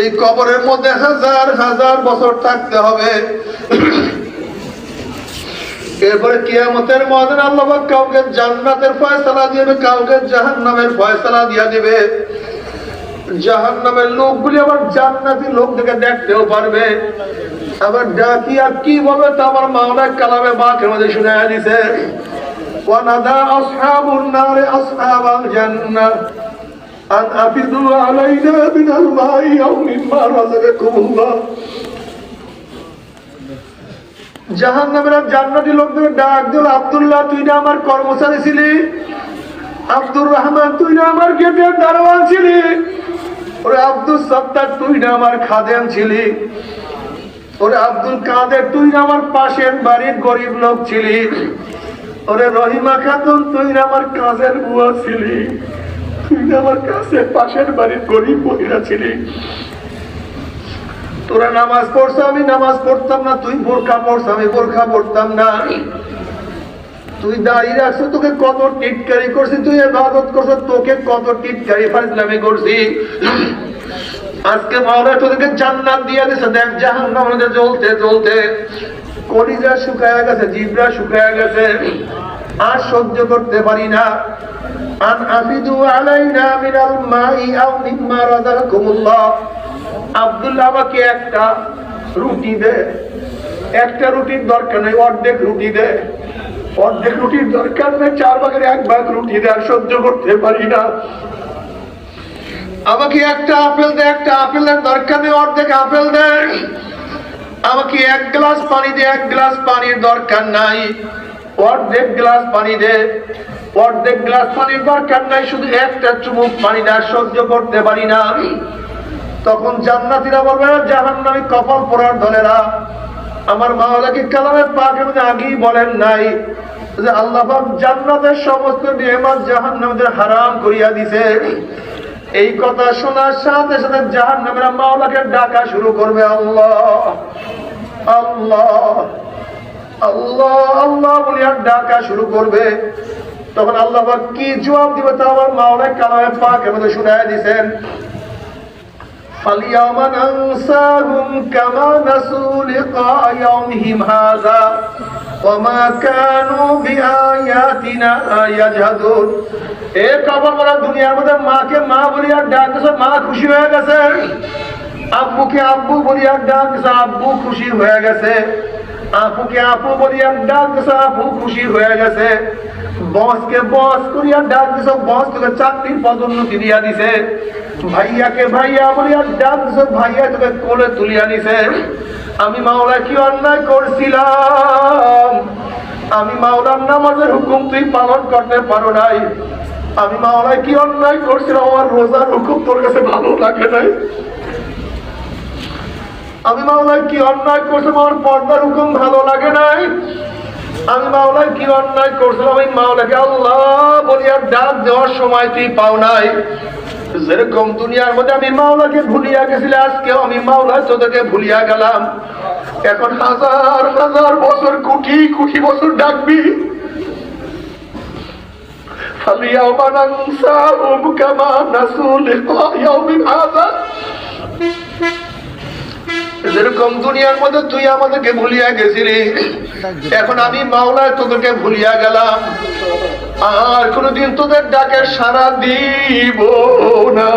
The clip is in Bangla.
এই কবরের মধ্যে হাজার হাজার বছর থাকতে হবে। এরপরে কিয়ামতের মহাদের আল্লাহ কাউকে জান্নাতের ফয়সালা দিবে, কাউকে জাহান্নামের ফয়সালা দিয়া দিবে। জাহান্নামের লোকগুলি আবার জান্নাতি লোকদেরকে দেখতেও পারবে। আবার ডাকিয়া কি বলবে তা আমার মাওলা কালামে বাঁকের মধ্যে শুনে দিছে। ওয়ানাদা আসহাবুন নারে, আসহাবাল أن أفضوا علينا من الماء أو مما رزقكم الله জাহান নামের জান্নাতি লোকদের ডাক দিল আব্দুল্লাহ তুই না আমার কর্মচারী ছিলি আব্দুর রহমান তুই না আমার গেটের দারোয়ান ছিলি ওরে আব্দুল সত্তার তুই না আমার খাদেম ছিলি ওরে আব্দুল কাদের তুই না আমার পাশের বাড়ির গরিব লোক ছিলি ওরে রহিমা খাতুন তুই না আমার কাজের বুয়া ছিলি তুই না আমার কাছে পাশের বাড়ির গরিব তোরা নামাজ পড়ছ, আমি নামাজ পড়তাম না। তুই বোরখা পড়ছ, আমি বোরখা পড়তাম না। তুই দাঁড়িয়ে রাখছো, তোকে কত টিটকারি করছি, তুই এবাদত করছ, তোকে কত টিটকারি ফাজলামি করছি। আজকে মাওলা তোদেরকে জান্নাত দিয়ে দিছে। দেখ, জাহান্নাম মধ্যে জ্বলতে জ্বলতে। কলিজা শুকায় গেছে, জিবরা শুকায় গেছে। আর সহ্য করতে পারি না। মাই আব্দুল্লাহ আমাকে একটা রুটি দে। একটা রুটির দরকার নেই, অর্ধেক রুটি দে। অর্ধেক রুটির দরকার নেই, চার ভাগের এক ভাগ রুটি দে, আর সহ্য করতে পারি না। আমাকে একটা আপেল দে, একটা আপেলের দরকার নেই, অর্ধেক আপেল দে। আমাকে এক গ্লাস পানি দে, এক গ্লাস পানির দরকার নাই। অর্ধেক গ্লাস পানি দে। অর্ধেক গ্লাস পানির দরকার নাই শুধু একটা চুমুক পানি না সহ্য করতে পারি না। তখন জান্নাতীরা বলবে জাহান নামী কপাল পড়ার দলেরা আমার মাওলাকে কালামের পাকের মধ্যে আগেই বলেন নাই যে আল্লাহ পাক জান্নাতের সমস্ত নিয়ামত জাহান্নামীদের হারাম করিয়া দিছে? এই কথা শোনার সাথে সাথে জাহান্নামীরা মাওলাকে ডাকা শুরু করবে, আল্লাহ আল্লাহ আল্লাহ আল্লাহ বলিয়া ডাকা শুরু করবে তখন আল্লাহ পাক কি জবাব দিবে তা আমার মাওলা কালামের পাকের মধ্যে শুনায় দিছেন فاليوم ننساهم كما نسوا لقاء يومهم هذا وما كانوا بآياتنا يجحدون এ কবর বলা দুনিয়ার মধ্যে মাকে মা বলিয়া ডাক দিছে মা খুশি হয়ে গেছে আব্বুকে আব্বু বলিয়া ডাক দিছে আব্বু খুশি হয়ে গেছে আপুকে আপু বলিয়া ডাক দিছে আপু খুশি হয়ে গেছে। বসকে বস করিয়া ডাক দিছে বস তোকে চাকরির পদোন্নতি দিয়া দিছে। ভাইয়াকে ভাইয়া বলিয়া ডাক দিছে ভাইয়া তোকে কোলে তুলিয়া নিছে। আমি মাওলা কি অন্যায় করছিলাম? আমি মাওলার নামাজের হুকুম তুই পালন করতে পারো নাই। আমি মাওলায় কি অন্যায় করছিলাম? আমার রোজার হুকুম তোর কাছে ভালো লাগে নাই। আমি মাওলায় কি অন্যায় করছিলাম আমার পর্দার হুকুম ভালো লাগে নাই আমি মাওলায় কি অন্যায় করছিলাম আমি মাওলাকে আল্লাহ বলিয়া ডাক দেওয়ার সময় তুই পাও নাই যেরকম দুনিয়ার মধ্যে আমি মাওলাকে ভুলিয়া গেছিলে আজকেও আমি মাওলা তোদেরকে ভুলিয়া গেলাম এখন হাজার হাজার বছর কোটি কোটি বছর ডাকবি فاليوم ننساهم كما نسوا لقاء يوم هذا যেরকম দুনিয়ার মধ্যে তুই আমাদেরকে ভুলিয়া গেছিলি, এখন আমি মাওলায় তোদেরকে ভুলিয়া গেলাম। আর কোনদিন তোদের ডাকে সারা দিব না।